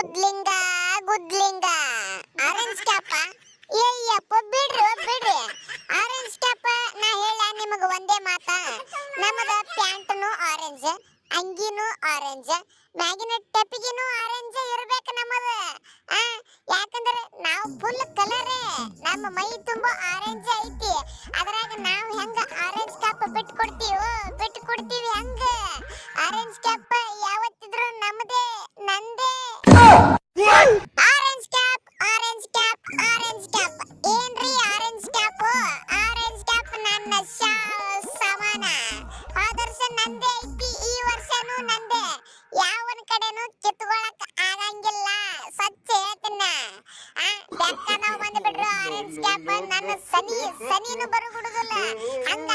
ಗುದ್ಲಿಂಗ ಗುದ್ಲಿಂಗ orange ಕ್ಯಾಪ ಏಯ್ಯಪ್ಪ ಬಿಡ್ರಿ ಬಿಡ್ರಿ. Orange ಕ್ಯಾಪ ನಾ ಹೇಳ ನಿಮಗೆ ಒಂದೇ ಮಾತ. ನಮ್ಮದ ಪ್ಯಾಂಟ್ನು ಆರೆಂಜ್ ಅಂಗಿನೂ ಆರೆಂಜ್ ಮ್ಯಾಗಿನ ಟೆಪ್ಪಿಗಿನೂ ಆರೆಂಜ್ ಇರ್ಬೇಕು ನಮ್ಮದ ಯಾಕಂದ್ರೆ ನಾವು ಫುಲ್ ಕಲರ್ ನಮ್ಮ ಮೈ ತುಂಬ ಆರೆಂಜ್ ಐತಿ. ಅದ್ರಾಗ ನಾವು ಹೆಂಗ ಆರೆಂಜ್ ಕ್ಯಾಪ್ ಬಿಟ್ಟು ಕೊಡ್ತೀವೋ ಬಿಟ್ಟು ಕೊಡ್ತೀವಿ ಬೆಕ್ಕ ನಾವು ಬಂದು ಬಿಡ್ರು ಆರೆಂಜ್ ಕ್ಯಾಪ್ ನನ್ನ ಸನಿ ಸನಿನು ಬರುಗುಡುದಿಲ್ಲ ಹಂಗ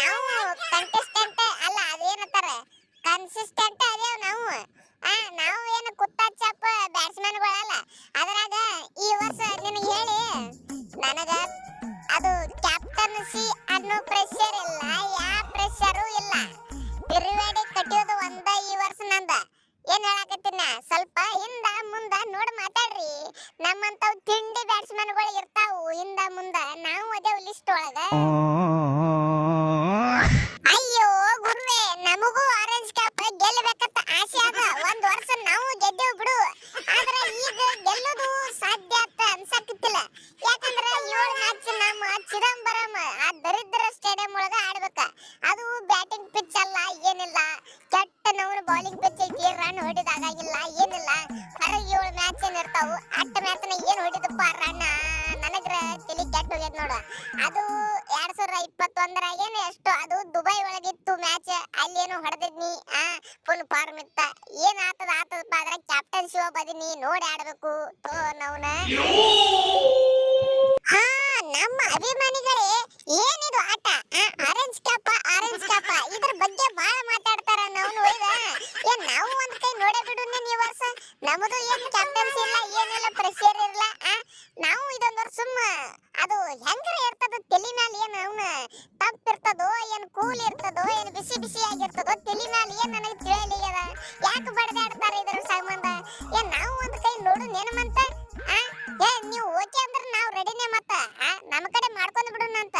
ನಾವು ಕಂಟೆಸ್ಟೆಂಟ್ ಅಲ್ಲ, ಅದೇನಂತಾರ? ಕನ್ಸಿಸ್ಟೆಂಟ್ ಅದೇವ್ ನಾವು. ಆ, ನಾವು ಏನು ಕುತ್ತ ಬ್ಯಾಟ್ಸ್ಮನ್ಗಳಲ್ಲ ಅದ್ರಾಗ ಈ ವರ್ಷ ನಿನಗೆ ಹೇಳಿ, ನನಗ ಅದು ಕ್ಯಾಪ್ಟನ್ಸಿ ಅನ್ನೋ ಪ್ರೆಷರ್ ಇಲ್ಲ ಯಾವ ಪ್ರೆಷರು ಇಲ್ಲ. ತಿರುವೇಡಿ ಕಟ್ಟಿಯೋದು ಒಂದ ಈ ವರ್ಷ ನಂದ. ಏನ್ ಹೇಳಕತ್ತಿನ ಸ್ವಲ್ಪ ಹಿಂದ ಮುಂದ ನೋಡ್ ಮಾತಾಡ್ರಿ. ನಮ್ಮಂತವ್ ತಿಂಡಿ ಬ್ಯಾಟ್ಸ್ಮನ್ಗಳು ಇರ್ತಾವು, ಹಿಂದ ಮುಂದ. ನಾವು ಅದೇ ಲಿಸ್ಟ್ ಒಳಗ ಅಯ್ಯೋ ಗುರುವೆ ನಮಗೂ ಆರೆಂಜ್ ಕ್ಯಾಪ್ ಗೆಲ್ಲಬೇಕಂತ ಆಸೆ ಅದ ಒಂದ್ ವರ್ಷ ನಾವು ಗೆದ್ದೇವ್ ಬಿಡು ಆದ್ರೆ ಈಗ ಗೆಲ್ಲೋದು ಸಾಧ್ಯ ಅಂತ ಅನ್ಸಕತ್ತಿಲ್ಲ ಯಾಕಂದ್ರೆ ಏಳು ಮ್ಯಾಚ್ ನಮ್ಮ ಚಿದಂಬರಂ ಆ ದರಿದ್ರ ಸ್ಟೇಡಿಯಂ ಒಳಗ ಆಡ್ಬೇಕ ಅದು ಬ್ಯಾಟಿಂಗ್ ಪಿಚ್ ಅಲ್ಲ ಏನಿಲ್ಲ. ಕೆಟ್ಟ ನವರು ಬೌಲಿಂಗ್ ಪಿಚ್ ಐತಿ ರನ್ ಹೊಡಿದಾಗಿಲ್ಲ ಏನಿಲ್ಲ. ಹೊರಗೆ ಏಳು ಮ್ಯಾಚ್ ಏನ್ ಇರ್ತಾವು ಅಟ್ಟ ನ ಏನ್ ಹೊಡಿದಪ್ಪ ರನ್ ನನಗ್ರ ತಲಿ ಕೆಟ್ಟ ಹೋಗ್ಯದ ನೋಡು. ಅದು ಎರಡ್ ಸಾವಿರದ ಇಪ್ಪತ್ತೊಂದರಾಗ ಏನು ಎಷ್ಟು ಅದು ದುಬೈ ಒಳಗಿತ್ತು ಮ್ಯಾಚ್ ಅಲ್ಲಿ ಏನೋ ಹೊಡೆದಿದ್ನಿ ಆ ಫುಲ್ ಫಾರ್ಮ್ ಇತ್ತ. ಏನ್ ಆತದ ಆತದಪ್ಪ ಅದ್ರ ಕ್ಯಾಪ್ಟನ್ ಶಿವ ಬದಿನಿ ನೋಡಿ ಆಡ್ಬೇಕು ತೋ ನವನ ಹಾ ನಮ್ಮ ಅಭಿಮಾನಿಗಳೇ ಏನಿದು ಆಟ ಆರೆಂಜ್ ಕ್ಯಾಪ ಆರೆಂಜ್ ಕ್ಯಾಪ ಇದ್ರ ಬಗ್ಗೆ ಬಹಳ ಮಾತಾಡ್ತಾರ ನಾವು ಒಯ್ದ ಏನ್ ನಾವು ಒಂದ್ ಕೈ ನೋಡೇ ಬಿಡು ಈ ವರ್ಷ ನಮ್ದು ಏನು ಕ್ಯಾಪ್ಟನ್ಸಿ ಇಲ್ಲ, ಏನಿಲ್ಲ ಪ್ರೆಷರ್ ಇರಲ್ಲ ನಾವು ಇದೊಂದು ಸುಮ್ಮ, ಅದು ಹೆಂಗ್ರ ಇರ್ತದ ತೆಲಿನಾಲ್ ಏನು ಅವನ ತಂಪ್ ಇರ್ತದೋ, ಏನು ಕೂಲ್ ಇರ್ತದೋ, ಏನು ಬಿಸಿ ಬಿಸಿ ಆಗಿರ್ತದೋ ತೆಲಿನಾಲ್ ಏನು ನನಗೆ ತಿಳಿಯಲಿಲ್ಲ ಯಾಕೆ ಬಡದಾಡ್ತಾರೆ ಇದ್ರ ಸಂಬಂಧ? ಏನ್ ನಾವು ಒಂದು ಕೈ ನೋಡು ನೆನಮಂತ ಏ, ನೀವು ಓಕೆ ಅಂದ್ರೆ ನಾವು ರೆಡಿನೇ ಮತ್ತ ನಮ್ಮ ಕಡೆ ಮಾಡ್ಕೊಂಡು ಬಿಡೋಣ ಅಂತ.